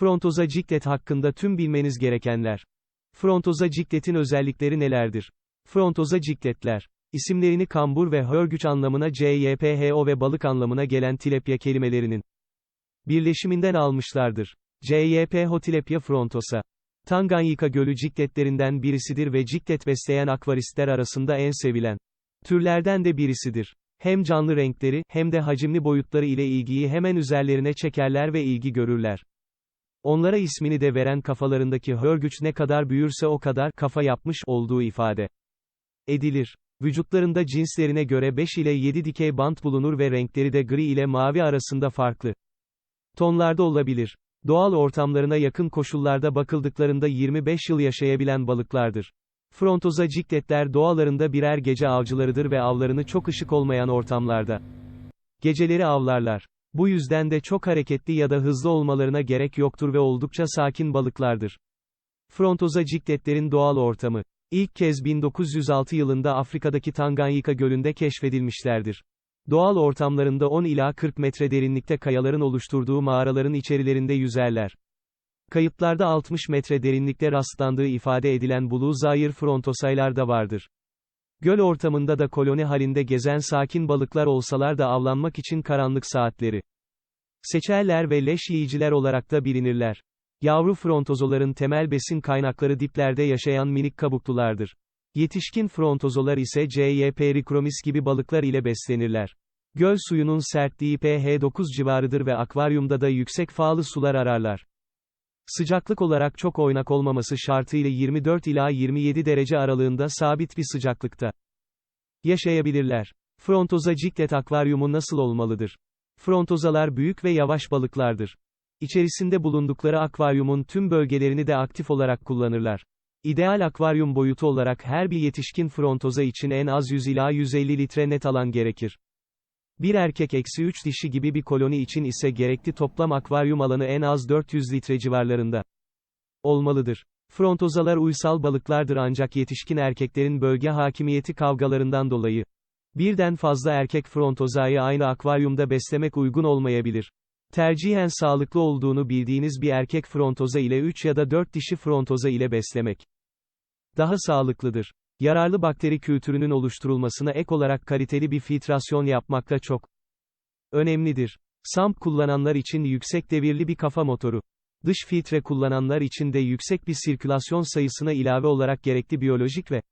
Frontoza ciklet hakkında tüm bilmeniz gerekenler. Frontoza cikletin özellikleri nelerdir? Frontoza cikletler. İsimlerini kambur ve hörgüç anlamına CYPHO ve balık anlamına gelen tilepya kelimelerinin birleşiminden almışlardır. CYPHO tilepya frontosa. Tanganyika Gölü cikletlerinden birisidir ve ciklet besleyen akvaristler arasında en sevilen türlerden de birisidir. Hem canlı renkleri, hem de hacimli boyutları ile ilgiyi hemen üzerlerine çekerler ve ilgi görürler. Onlara ismini de veren kafalarındaki hörgüç ne kadar büyürse o kadar kafa yapmış olduğu ifade edilir. Vücutlarında cinslerine göre 5 ile 7 dikey bant bulunur ve renkleri de gri ile mavi arasında farklı tonlarda olabilir. Doğal ortamlarına yakın koşullarda bakıldıklarında 25 yıl yaşayabilen balıklardır. Frontoza cikletler doğalarında birer gece avcılarıdır ve avlarını çok ışık olmayan ortamlarda geceleri avlarlar. Bu yüzden de çok hareketli ya da hızlı olmalarına gerek yoktur ve oldukça sakin balıklardır. Frontoza cikletlerin doğal ortamı. İlk kez 1906 yılında Afrika'daki Tanganyika Gölü'nde keşfedilmişlerdir. Doğal ortamlarında 10 ila 40 metre derinlikte kayaların oluşturduğu mağaraların içerilerinde yüzerler. Kayıtlarda 60 metre derinlikte rastlandığı ifade edilen Blue Zaire frontosaylar da vardır. Göl ortamında da koloni halinde gezen sakin balıklar olsalar da avlanmak için karanlık saatleri seçerler ve leş yiyiciler olarak da bilinirler. Yavru frontozoların temel besin kaynakları diplerde yaşayan minik kabuklulardır. Yetişkin frontozolar ise CY perikromis gibi balıklar ile beslenirler. Göl suyunun sertliği pH 9 civarıdır ve akvaryumda da yüksek fağlı sular ararlar. Sıcaklık olarak çok oynak olmaması şartıyla 24 ila 27 derece aralığında sabit bir sıcaklıkta yaşayabilirler. Frontoza ciklet akvaryumu nasıl olmalıdır? Frontozalar büyük ve yavaş balıklardır. İçerisinde bulundukları akvaryumun tüm bölgelerini de aktif olarak kullanırlar. İdeal akvaryum boyutu olarak her bir yetişkin frontoza için en az 100 ila 150 litre net alan gerekir. Bir erkek eksi 3 dişi gibi bir koloni için ise gerekli toplam akvaryum alanı en az 400 litre civarlarında olmalıdır. Frontozalar uysal balıklardır ancak yetişkin erkeklerin bölge hakimiyeti kavgalarından dolayı birden fazla erkek frontozayı aynı akvaryumda beslemek uygun olmayabilir. Tercihen sağlıklı olduğunu bildiğiniz bir erkek frontoza ile 3 ya da 4 dişi frontoza ile beslemek daha sağlıklıdır. Yararlı bakteri kültürünün oluşturulmasına ek olarak kaliteli bir filtrasyon yapmak da çok önemlidir. SAMP kullananlar için yüksek devirli bir kafa motoru. Dış filtre kullananlar için de yüksek bir sirkülasyon sayısına ilave olarak gerekli biyolojik ve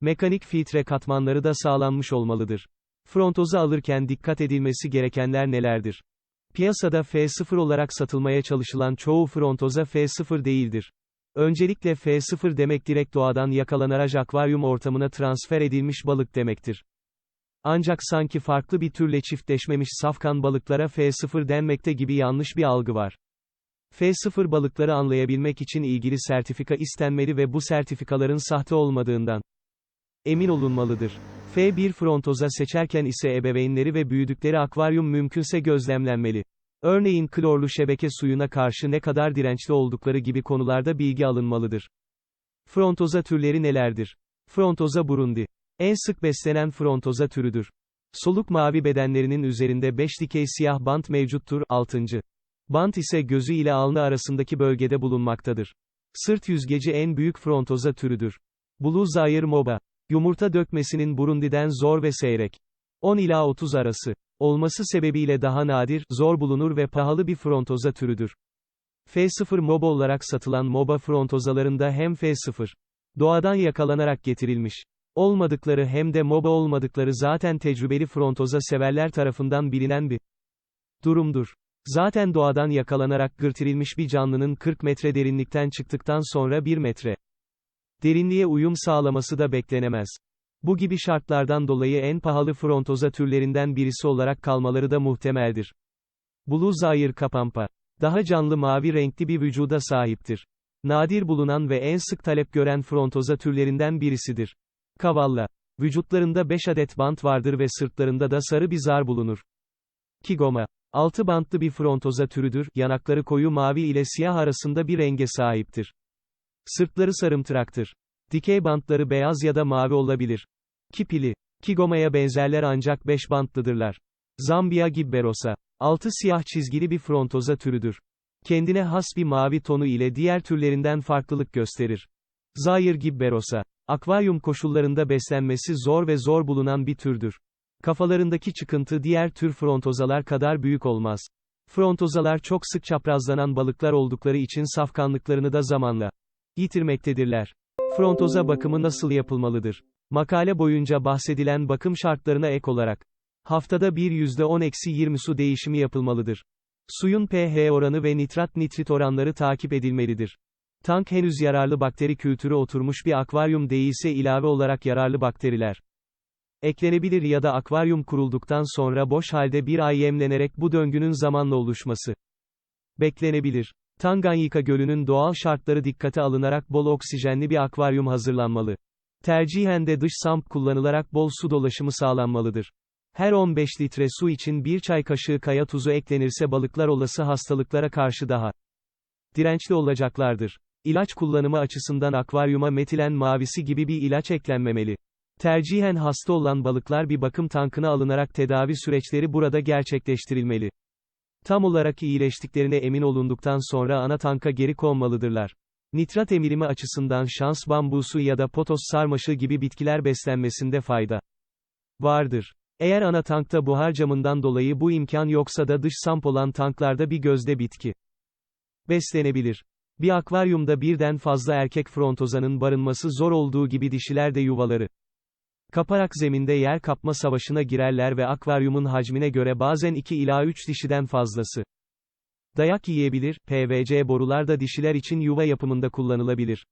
mekanik filtre katmanları da sağlanmış olmalıdır. Frontoza alırken dikkat edilmesi gerekenler nelerdir? Piyasada F0 olarak satılmaya çalışılan çoğu frontoza F0 değildir. Öncelikle F0 demek direkt doğadan yakalanarak akvaryum ortamına transfer edilmiş balık demektir. Ancak sanki farklı bir türle çiftleşmemiş safkan balıklara F0 denmekte gibi yanlış bir algı var. F0 balıkları anlayabilmek için ilgili sertifika istenmeli ve bu sertifikaların sahte olmadığından emin olunmalıdır. F1 frontoza seçerken ise ebeveynleri ve büyüdükleri akvaryum mümkünse gözlemlenmeli. Örneğin klorlu şebeke suyuna karşı ne kadar dirençli oldukları gibi konularda bilgi alınmalıdır. Frontoza türleri nelerdir? Frontoza burundi. En sık beslenen frontoza türüdür. Soluk mavi bedenlerinin üzerinde 5 dikey siyah bant mevcuttur. 6. Bant ise gözü ile alnı arasındaki bölgede bulunmaktadır. Sırt yüzgeci en büyük frontoza türüdür. Blue Zaire moba. Yumurta dökmesinin burundiden zor ve seyrek. 10 ila 30 arası olması sebebiyle daha nadir, zor bulunur ve pahalı bir frontoza türüdür. F0 MOBA olarak satılan MOBA frontozalarında hem F0 doğadan yakalanarak getirilmiş olmadıkları hem de MOBA olmadıkları zaten tecrübeli frontoza severler tarafından bilinen bir durumdur. Zaten doğadan yakalanarak gırtirilmiş bir canlının 40 metre derinlikten çıktıktan sonra 1 metre derinliğe uyum sağlaması da beklenemez. Bu gibi şartlardan dolayı en pahalı frontoza türlerinden birisi olarak kalmaları da muhtemeldir. Blue Zaire kapampa. Daha canlı mavi renkli bir vücuda sahiptir. Nadir bulunan ve en sık talep gören frontoza türlerinden birisidir. Kavalla. Vücutlarında 5 adet bant vardır ve sırtlarında da sarı bir zar bulunur. Kigoma. 6 bantlı bir frontoza türüdür, yanakları koyu mavi ile siyah arasında bir renge sahiptir. Sırtları sarımtıraktır. Dikey bantları beyaz ya da mavi olabilir. Kipili. Kigoma'ya benzerler ancak 5 bantlıdırlar. Zambia gibberosa. Altı siyah çizgili bir frontoza türüdür. Kendine has bir mavi tonu ile diğer türlerinden farklılık gösterir. Zayir gibberosa. Akvaryum koşullarında beslenmesi zor ve zor bulunan bir türdür. Kafalarındaki çıkıntı diğer tür frontozalar kadar büyük olmaz. Frontozalar çok sık çaprazlanan balıklar oldukları için safkanlıklarını da zamanla yitirmektedirler. Frontoza bakımı nasıl yapılmalıdır? Makale boyunca bahsedilen bakım şartlarına ek olarak, haftada bir %10-20 su değişimi yapılmalıdır. Suyun pH oranı ve nitrat nitrit oranları takip edilmelidir. Tank henüz yararlı bakteri kültürü oturmuş bir akvaryum değilse ilave olarak yararlı bakteriler eklenebilir ya da akvaryum kurulduktan sonra boş halde bir ay yemlenerek bu döngünün zamanla oluşması beklenebilir. Tanganyika Gölü'nün doğal şartları dikkate alınarak bol oksijenli bir akvaryum hazırlanmalı. Tercihen de dış samp kullanılarak bol su dolaşımı sağlanmalıdır. Her 15 litre su için bir çay kaşığı kaya tuzu eklenirse balıklar olası hastalıklara karşı daha dirençli olacaklardır. İlaç kullanımı açısından akvaryuma metilen mavisi gibi bir ilaç eklenmemeli. Tercihen hasta olan balıklar bir bakım tankına alınarak tedavi süreçleri burada gerçekleştirilmeli. Tam olarak iyileştiklerine emin olunduktan sonra ana tanka geri konmalıdırlar. Nitrat emilimi açısından şans bambusu ya da potos sarmaşığı gibi bitkiler beslenmesinde fayda vardır. Eğer ana tankta buhar camından dolayı bu imkan yoksa da dış samp olan tanklarda bir gözde bitki beslenebilir. Bir akvaryumda birden fazla erkek frontozanın barınması zor olduğu gibi dişiler de yuvaları kaparak zeminde yer kapma savaşına girerler ve akvaryumun hacmine göre bazen 2 ila 3 dişiden fazlası dayak yiyebilir, PVC borular da dişiler için yuva yapımında kullanılabilir.